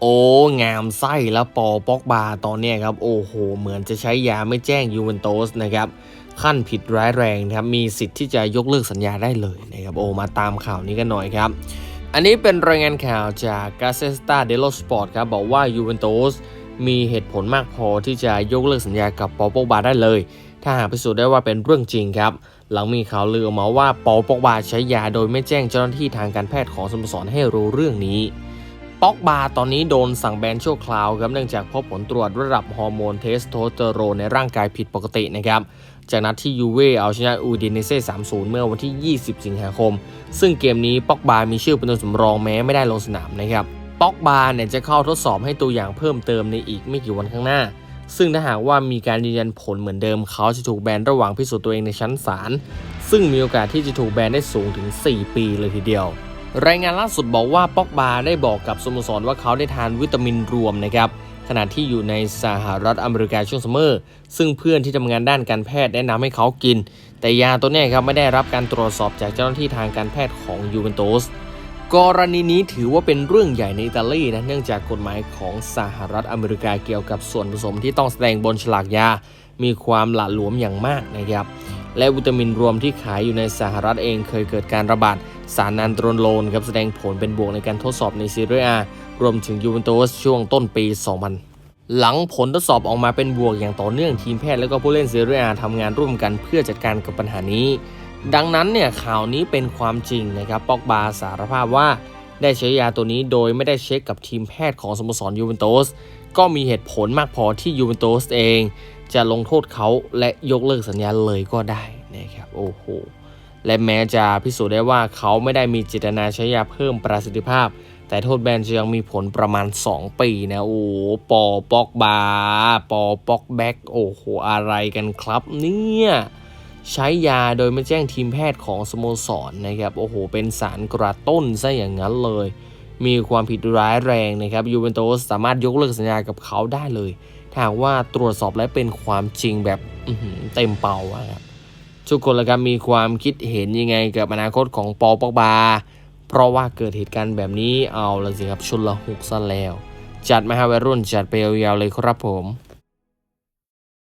โอ้งามไส้แล้วปอปอกบาตอนนี้ครับ โอ้โห เหมือนจะใช้ยาไม่แจ้งยูเวนตุสนะครับขั้นผิดร้ายแรงนะครับมีสิทธิ์ที่จะยกเลิกสัญญาได้เลยนะครับโอ้มาตามข่าวนี้กันหน่อยครับ อันนี้เป็นรายงานข่าวจาก g a z e t a dello Sport ครับบอกว่ายูเวนตุสมีเหตุผลมากพอที่จะยกเลิกสัญญากับปอปอกบาได้เลย ถ้าหากพิสูจน์ได้ว่าเป็นเรื่องจริงครับ หลังมีข่าวลือออกมาว่าปอปอกบาใช้ยาโดยไม่แจ้งเจ้าหน้าที่ทางการแพทย์ของสโมสรให้รู้เรื่องนี้ ป็อกบาตอนนี้โดนสั่งแบนชั่วคราวครับเนื่องจากพบผลตรวจระดับฮอร์โมนเทสโทสเตอโรนในร่างกายผิดปกตินะครับ จากนัดที่ยูเว่เอาชนะอูดิเนเซ่ 3-0 เมื่อวันที่ 20 สิงหาคม ซึ่งเกมนี้ป็อกบามีชื่อเป็นตัวสำรองแม้ไม่ได้ลงสนามนะครับป็อกบาเนี่ยจะเข้าทดสอบให้ตัวอย่างเพิ่มเติมในอีกไม่กี่วันข้างหน้า ซึ่งถ้าหากว่ามีการยืนยันผลเหมือนเดิมเขาจะถูกแบนระหว่างพิสูจน์ตัวเองในชั้นศาลซึ่งมีโอกาสที่จะถูกแบนได้สูงถึง 4 ปีเลยทีเดียว รายงานล่าสุดบอกว่าป็อกบาได้บอกกับสโมสรว่าเขาได้ทานวิตามินรวมนะครับขณะที่อยู่ในสหรัฐอเมริกาช่วงซัมเมอร์ซึ่งเพื่อนที่ทำงานด้านการแพทย์แนะนำให้เขากิน แต่ยาตัวนี้ครับไม่ได้รับการตรวจสอบจากเจ้าหน้าที่ทางการแพทย์ของยูเวนตุสกรณีนี้ถือว่าเป็นเรื่องใหญ่ในอิตาลีนะเนื่องจากกฎหมายของสหรัฐอเมริกาเกี่ยวกับส่วนผสมที่ต้องแสดงบนฉลากยา มีความหละหลวมอย่างมากนะครับ และวิตามินรวมที่ขายอยู่ในสหรัฐเองเคยเกิดการระบาดสารนันโตรโลนครับแสดงผลเป็นบวกในการทดสอบในซีเรียรวมถึงยูเวนตุสช่วงต้นปี 2000หลังผลทดสอบออกมาเป็นบวกอย่างต่อเนื่องทีมแพทย์และก็ผู้เล่นซีเรียทำงานร่วมกันเพื่อจัดการกับปัญหานี้ ดังนั้นเนี่ยข่าวนี้เป็นความจริงนะครับปอกบาสารภาพว่า ได้ใช้ยาตัวนี้โดยไม่ได้เช็คกับทีมแพทย์ของสโมสรยูเวนตุสก็มีเหตุผลมากพอที่ยูเวนตุสเอง จะลงโทษเขาและยกเลิกสัญญาเลยก็ได้นะครับโอ้โหและแม้จะพิสูจน์ได้ว่าเขาไม่ได้มีเจตนาใช้ยาเพิ่มประสิทธิภาพ แต่โทษแบนจะยังมีผลประมาณ 2 ปีนะโอ้ปอปอกบาปอปอกแบ็กโอ้โหอะไรกันครับเนี่ย ใช้ยาโดยไม่แจ้งทีมแพทย์ของสโมสรนะครับ โอ้โห เป็นสารกระตุ้นซะอย่างนั้นเลย มีความผิดร้ายแรงนะครับยูเวนตุสสามารถยกเลิกสัญญากับเขาได้เลยถ้าหากว่าตรวจสอบและเป็นความจริงแบบเต็มเป่าครับทุกคนละครับมีความคิดเห็นยังไงกับอนาคตของปอปอกบา เพราะว่าเกิดเหตุการณ์แบบนี้เอาละสิครับชุนละหุกซะแล้ว จัดมาให้วัยรุ่นจัดไปยาวๆเลยครับผม